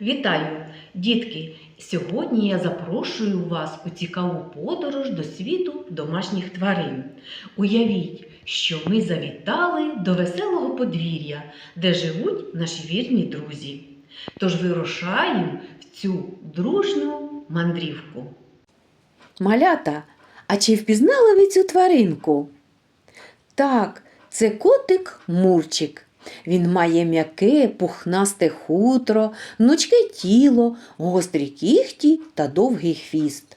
Вітаю, дітки! Сьогодні я запрошую вас у цікаву подорож до світу домашніх тварин. Уявіть, що ми завітали до веселого подвір'я, де живуть наші вірні друзі. Тож вирушаємо в цю дружну мандрівку. Малята, а чи впізнали ви цю тваринку? Так, це котик Мурчик. Він має м'яке, пухнасте хутро, гнучке тіло, гострі кіхті та довгий хвіст.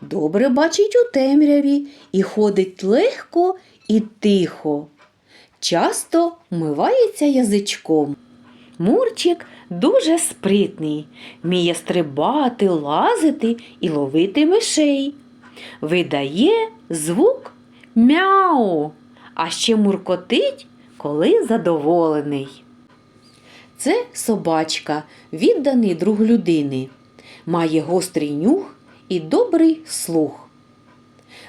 Добре бачить у темряві і ходить легко і тихо. Часто мивається язичком. Мурчик дуже спритний, вміє стрибати, лазити і ловити мишей. Видає звук мяу, а ще муркотить, коли задоволений. Це собачка, відданий друг людини. Має гострий нюх і добрий слух.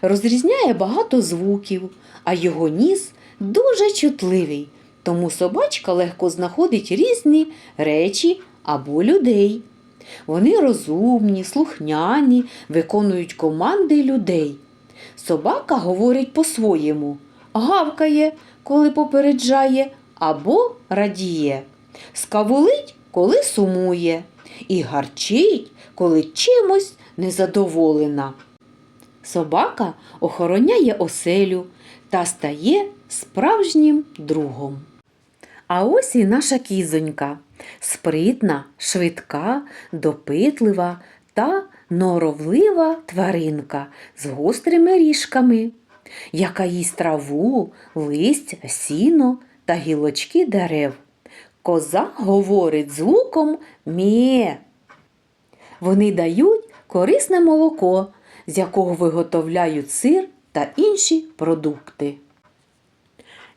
Розрізняє багато звуків, а його ніс дуже чутливий, тому собачка легко знаходить різні речі або людей. Вони розумні, слухняні, виконують команди людей. Собака говорить по-своєму, гавкає, коли попереджає, або радіє, скавулить, коли сумує, і гарчить, коли чимось незадоволена. Собака охороняє оселю та стає справжнім другом. А ось і наша кізонька спритна, швидка, допитлива та норовлива тваринка з гострими ріжками, яка їсть траву, листя, сіно та гілочки дерев. Коза говорить звуком мє. Вони дають корисне молоко, з якого виготовляють сир та інші продукти.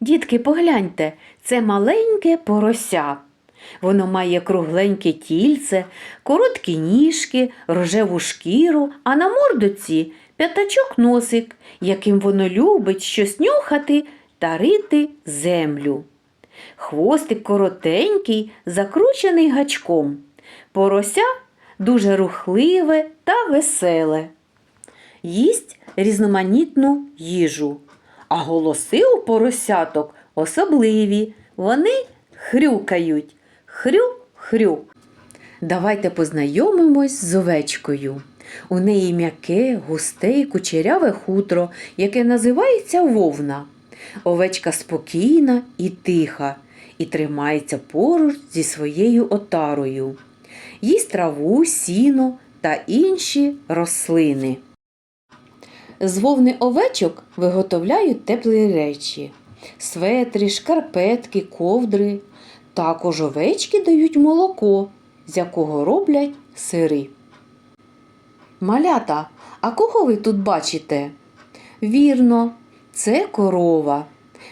Дітки, погляньте, це маленьке порося. Воно має кругленьке тільце, короткі ніжки, рожеву шкіру, а на мордоці п'ятачок носик, яким воно любить щось нюхати та рити землю. Хвостик коротенький, закручений гачком. Порося дуже рухливе та веселе. Їсть різноманітну їжу. А голоси у поросяток особливі. Вони хрюкають. Хрю-хрю. Давайте познайомимось з овечкою. У неї м'яке, густе й кучеряве хутро, яке називається вовна. Овечка спокійна і тиха, і тримається поруч зі своєю отарою. Їсть траву, сіно та інші рослини. З вовни овечок виготовляють теплі речі светри, шкарпетки, ковдри. Також овечки дають молоко, з якого роблять сири. Малята, а кого ви тут бачите? Вірно, це корова,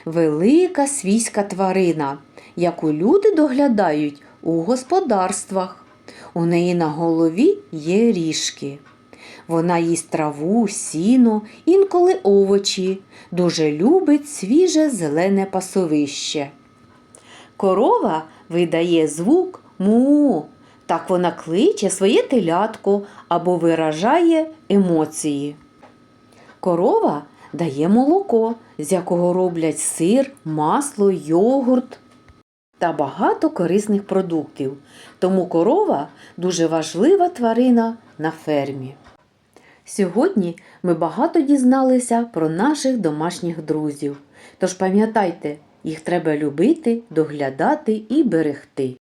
велика свійська тварина, яку люди доглядають у господарствах. У неї на голові є ріжки. Вона їсть траву, сіно, інколи овочі, дуже любить свіже зелене пасовище. Корова видає звук му. Так вона кличе своє телятко або виражає емоції. Корова дає молоко, з якого роблять сир, масло, йогурт та багато корисних продуктів. Тому корова дуже важлива тварина на фермі. Сьогодні ми багато дізналися про наших домашніх друзів. Тож пам'ятайте, їх треба любити, доглядати і берегти.